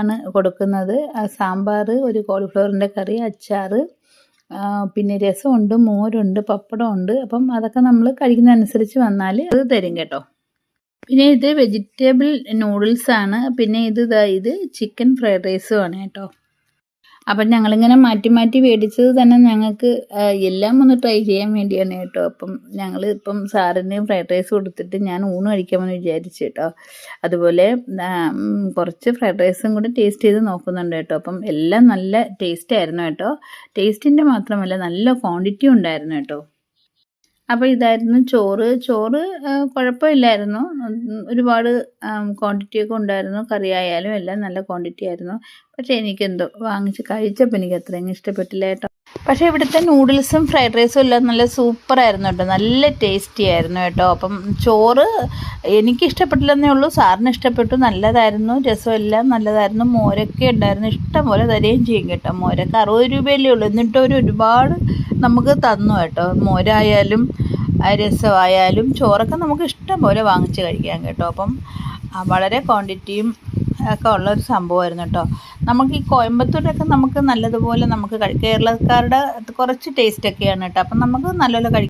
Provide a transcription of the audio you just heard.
ആണ് കൊടുക്കുന്നത്. സാമ്പാർ ഒരു കോളിഫ്ലവറിന്റെ കറി അച്ചാർ പിന്നെ രസമുണ്ട് മോരുണ്ട് പപ്പടമുണ്ട്. അപ്പം അതൊക്കെ നമ്മൾ കഴിക്കുന്നതനുസരിച്ച് വന്നാൽ അത് തരും കേട്ടോ. പിന്നെ ഇത് വെജിറ്റബിൾ നൂഡിൽസ് ആണ്. പിന്നെ ഇത് ഇത് ചിക്കൻ ഫ്രൈഡ് റൈസും ആണ് കേട്ടോ. അപ്പം ഞങ്ങളിങ്ങനെ മാറ്റി മാറ്റി മേടിച്ചത് തന്നെ ഞങ്ങൾക്ക് എല്ലാം ഒന്ന് ട്രൈ ചെയ്യാൻ വേണ്ടിയാണ് കേട്ടോ. അപ്പം ഞങ്ങൾ ഇപ്പം സാറിന് ഫ്രൈഡ് റൈസ് കൊടുത്തിട്ട് ഞാൻ ഊണ് കഴിക്കാമെന്ന് വിചാരിച്ചു കേട്ടോ. അതുപോലെ കുറച്ച് ഫ്രൈഡ് റൈസും കൂടി ടേസ്റ്റ് ചെയ്ത് നോക്കുന്നുണ്ട് കേട്ടോ. അപ്പം എല്ലാം നല്ല ടേസ്റ്റ് ആയിരുന്നു കേട്ടോ. ടേസ്റ്റിന്റെ മാത്രമല്ല നല്ല ക്വാണ്ടിറ്റി ഉണ്ടായിരുന്നു കേട്ടോ. അപ്പോൾ ഇതായിരുന്നു ചോറ്. ചോറ് കുഴപ്പമില്ലായിരുന്നു. ഒരുപാട് ക്വാണ്ടിറ്റി ഒക്കെ ഉണ്ടായിരുന്നു. കറി ആയാലും എല്ലാം നല്ല ക്വാണ്ടിറ്റി ആയിരുന്നു. പക്ഷേ എനിക്കെന്തോ വാങ്ങിച്ച് കഴിച്ചപ്പോൾ എനിക്ക് അത്രയും ഇഷ്ടപ്പെട്ടില്ല കേട്ടോ. പക്ഷേ ഇവിടുത്തെ നൂഡിൽസും ഫ്രൈഡ് റൈസും എല്ലാം നല്ല സൂപ്പറായിരുന്നു കേട്ടോ. നല്ല ടേസ്റ്റി ആയിരുന്നു കേട്ടോ. അപ്പം ചോറ് എനിക്ക് ഇഷ്ടപ്പെട്ടില്ലെന്നേ ഉള്ളൂ. സാറിന് ഇഷ്ടപ്പെട്ടു. നല്ലതായിരുന്നു. രസം എല്ലാം നല്ലതായിരുന്നു. മോരൊക്കെ ഉണ്ടായിരുന്നു. ഇഷ്ടം പോലെ തരുകയും ചെയ്യും കേട്ടോ. മോരൊക്കെ അറുപത് രൂപയല്ലേ ഉള്ളൂ. എന്നിട്ട് ഒരു ഒരുപാട് നമുക്ക് തന്നു കേട്ടോ. മോരായാലും രസമായാലും ചോറൊക്കെ നമുക്ക് ഇഷ്ടം പോലെ വാങ്ങിച്ച് കഴിക്കാം കേട്ടോ. അപ്പം വളരെ ക്വാണ്ടിറ്റിയും ഒക്കെ ഉള്ളൊരു സംഭവമായിരുന്നു കേട്ടോ. നമുക്ക് ഈ കോയമ്പത്തൂരൊക്കെ നമുക്ക് നല്ലതുപോലെ നമുക്ക് കേരളക്കാരുടെ കുറച്ച് ടേസ്റ്റ് ഒക്കെയാണ് കേട്ടോ. അപ്പം നമുക്ക് നല്ലപോലെ കഴിക്കാം